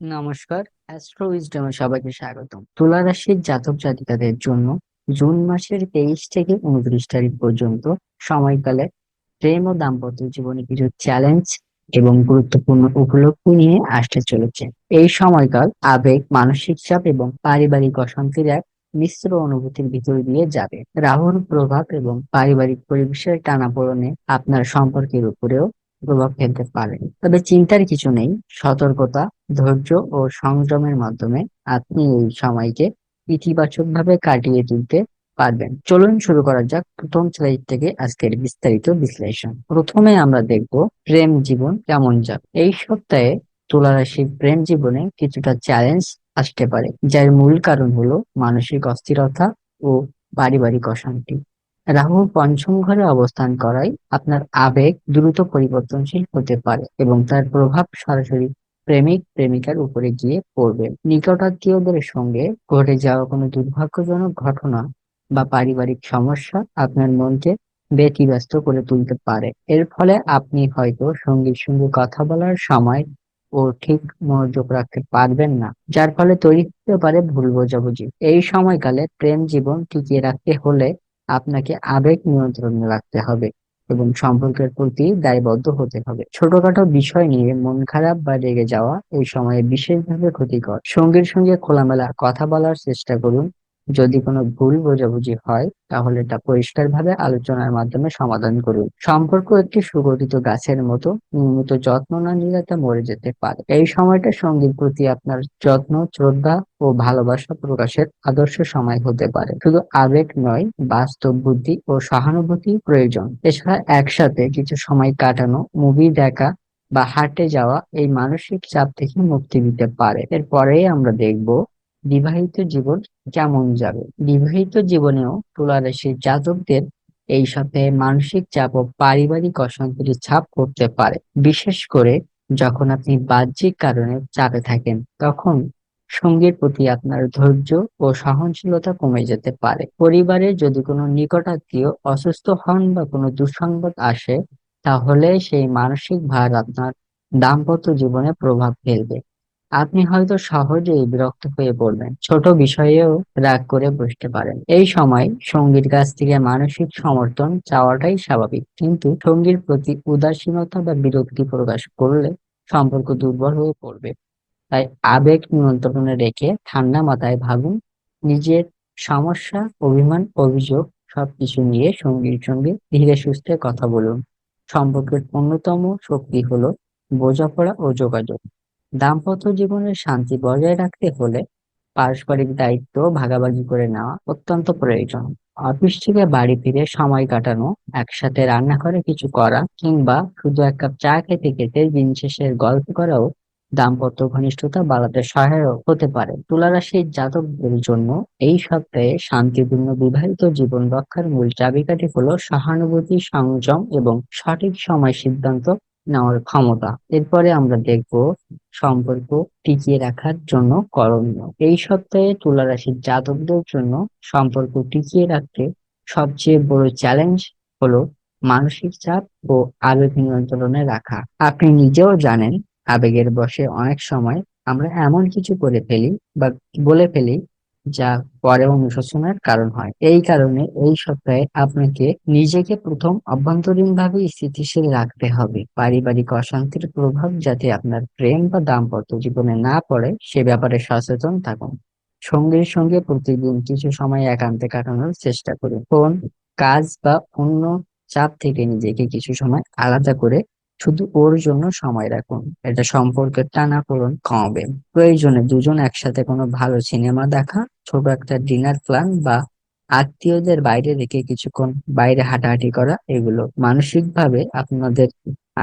নমস্কার অ্যাস্ট্রো উইজডমে সবাইকে স্বাগতম। তুলা রাশির জাতক জাতিকাদের জন্য জুন মাসের তেইশ থেকে উনত্রিশ তারিখ পর্যন্ত সময়কালে প্রেম ও দাম্পত্য জীবনে কিছু চ্যালেঞ্জ এবং গুরুত্বপূর্ণ উপলব্ধি নিয়ে আসতে চলেছে। এই সময়কাল আবেগ, মানসিক চাপ এবং পারিবারিক অশান্তির এক মিশ্র অনুভূতির ভিতর দিয়ে যাবে। রাহুর প্রভাব এবং পারিবারিক পরিবেশের টানাপোড়েনে আপনার সম্পর্কের উপরেও প্রভাব ফেলতে পারে। তবে চিন্তার কিছু নেই। সতর্কতা, ধৈর্য ও সংযমের মাধ্যমে আপনি এই সময়কে ইতিবাচকভাবে কাটিয়ে তুলতে পারবেন। চলুন শুরু করা যাক প্রথম স্লাইড থেকে আজকের বিস্তারিত বিশ্লেষণ। প্রথমে আমরা দেখব প্রেম জীবন কেমন যাক এই সপ্তাহে তুলা রাশির প্রেম জীবনে কিছুটা চ্যালেঞ্জ আসতে পারে, যার মূল কারণ হলো মানসিক অস্থিরতা ও পারিবারিক অশান্তি। রাহু পঞ্চম ঘরে অবস্থান করায় আপনার আবেগ দ্রুত পরিবর্তনশীল হতে পারে এবং তার প্রভাব সরাসরি প্রেমিক, প্রেমিকার উপরে গিয়ে পড়বে। নিকটাত্মীয়দের সঙ্গে ঘটে যাওয়া কোনো দুর্ভাগ্যজনক ঘটনা বা পারিবারিক সমস্যা আপনার মনকে ব্যতিব্যস্ত করে তুলতে পারে। এর ফলে আপনি হয়তো সঙ্গীর সঙ্গে কথা বলার সময় ও ঠিক মনোযোগ রাখতে পারবেন না, যার ফলে তৈরি হতে পারে ভুল বোঝাবুঝি। এই সময়কালে প্রেম জীবন টিকিয়ে রাখতে হলে আপনাকে আবেগ নিয়ন্ত্রণে রাখতে হবে এবং সম্পর্কের প্রতি দায়বদ্ধ হতে হবে। ছোটখাটো বিষয় নিয়ে মন খারাপ বা রেগে যাওয়া এই সময়ে বিশেষভাবে ক্ষতিকর। সঙ্গীর সঙ্গে খোলামেলা কথা বলার চেষ্টা করুন। যদি কোনো ভুল বোঝাবুঝি হয়, তাহলে তা পরিষ্কারভাবে আলোচনার মাধ্যমে সমাধান করুন। সম্পর্ক একটি সুগঠিত গাছের মতো, নিয়মিত যত্ন না নিলে তা মরে যেতে পারে। এই সময়টা সঙ্গীর প্রতি আপনার যত্ন, শ্রদ্ধা ও ভালোবাসা প্রকাশের আদর্শ সময় হতে পারে। শুধু আবেগ নয়, বাস্তব বুদ্ধি ও সহানুভূতি প্রয়োজন। এছাড়া একসাথে কিছু সময় কাটানো, মুভি দেখা বা হাটে যাওয়া এই মানসিক চাপ থেকে মুক্তি দিতে পারে। এরপরেই আমরা দেখব বিবাহিত জীবন কেমন যাবে? বিবাহিত জীবনেও তুলা রাশির জাতকদের এই সপ্তাহে মানসিক চাপ ও পারিবারিক অশান্তির ছাপ করতে পারে। বিশেষ করে যখন আপনি বাহ্যিক কারণে চাপে থাকেন, তখন সঙ্গীর প্রতি আপনার ধৈর্য ও সহনশীলতা কমে যেতে পারে। পরিবারে যদি কোনো নিকটাত্মীয় অসুস্থ হন বা কোনো দুঃসংবাদ আসে, তাহলে সেই মানসিক ভার আপনার দাম্পত্য জীবনে প্রভাব ফেলবে। আপনি হয়তো সহজেই বিরক্ত হয়ে পড়বেন। ছোট বিষয়েও রাগ করে বসতে পারেন। এই সময় সঙ্গীর কাছ থেকে মানসিক সমর্থন চাওয়াটাই স্বাভাবিক। কিন্তু সঙ্গীর প্রতি উদাসীনতা বা বিরক্তি প্রকাশ করলে সম্পর্ক দুর্বল হয়ে পড়বে। তাই আবেগ নিয়ন্ত্রণে রেখে ঠান্ডা মাথায় ভাবুন, নিজের সমস্যা, অভিমান, অভিযোগ সবকিছু নিয়ে সঙ্গীর সঙ্গে ধীরে সুস্থে কথা বলুন। সম্পর্কের অন্যতম শক্তি হলো বোঝাপড়া ও যোগাযোগ। দাম্পত্য জীবনের শান্তি বজায় রাখতে হলে পারস্পরিক দায়িত্ব ভাগাভাগি করে নেওয়া অত্যন্ত প্রয়োজন। অফিস থেকে বাড়ি ফিরে সময় কাটানো, একসাথে রান্না করে কিছু করা কিংবা শুধু এক কাপ চা খেতে খেতে দিন শেষের গল্প করাও দাম্পত্য ঘনিষ্ঠতা বাড়াতে সহায়ক হতে পারে। তুলা রাশির জাতকদের জন্য এই সপ্তাহে শান্তিপূর্ণ বিবাহিত জীবন রক্ষার মূল চাবিকাঠি হলো সহানুভূতি, সংযম এবং সঠিক সময় সিদ্ধান্ত নেওয়ার ক্ষমতা। এরপরে আমরা দেখব সম্পর্ক টিকিয়ে রাখার জন্য করণীয়। এই সপ্তাহে তুলা রাশির জাতকদের জন্য সম্পর্ক টিকিয়ে রাখতে সবচেয়ে বড় চ্যালেঞ্জ হলো মানসিক চাপ ও আবেগ নিয়ন্ত্রণে রাখা। আপনি নিজেও জানেন, আবেগের বশে অনেক সময় আমরা এমন কিছু করে ফেলি বা বলে ফেলি যা পরে অনুশোচনার কারণ হয়। এই কারণে এই সপ্তাহে আপনাকে নিজেকে প্রথম অভ্যন্তরীণভাবে স্থিতিশীল রাখতে হবে। পারিবারিক অশান্তির প্রভাব যাতে আপনার প্রেম বা দাম্পত্য জীবনে না পড়ে, সে ব্যাপারে সচেতন থাকুন। সঙ্গীর সঙ্গে প্রতিদিন কিছু সময় একান্তে কাটানোর চেষ্টা করুন। ফোন, কাজ বা অন্য চাপ থেকে নিজেকে কিছু সময় আলাদা করে শুধু ওর জন্য সময় রাখুন। এটা সম্পর্কের টানাপোড়েন কমাবে। প্রয়োজনে দুজন একসাথে কোনো ভালো সিনেমা দেখা, ছোট একটা ডিনার প্ল্যান বা আত্মীয়দের বাইরে রেখে কিছুক্ষণ বাইরে হাঁটাহাঁটি করা, এগুলো মানসিকভাবে আপনাদের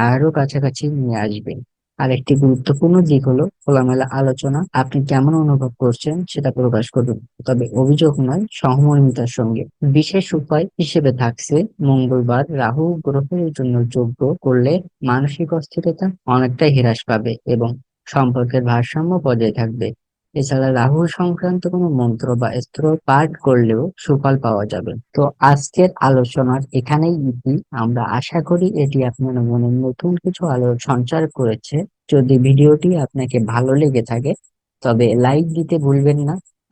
আরও কাছাকাছি নিয়ে আসবে। আর একটি গুরুত্বপূর্ণ দিক হলো খোলামেলা আলোচনা। আপনি কেমন অনুভব করছেন সেটা প্রকাশ করুন। তবে অভিযোগ নয়, সহমর্মিতার সঙ্গে। বিশেষ উপায় হিসেবে থাকছে, মঙ্গলবার রাহু গ্রহের জন্য যোগ্য করলে মানসিক অস্থিরতা অনেকটাই হ্রাস পাবে এবং সম্পর্কের ভারসাম্য বজায় থাকবে। এছাড়া রাহু সংক্রান্ত কোনো মন্ত্র বা স্ত্র পাঠ করলেও সুফল পাওয়া যাবে। তো আজকের আলোচনার এখানেই ইতি আমরা আশা করি এটি আপনার মনে নতুন কিছু আলো সঞ্চার করেছে। যদি ভিডিওটি আপনাকে ভালো লেগে থাকে, তবে লাইক দিতে ভুলবেন না।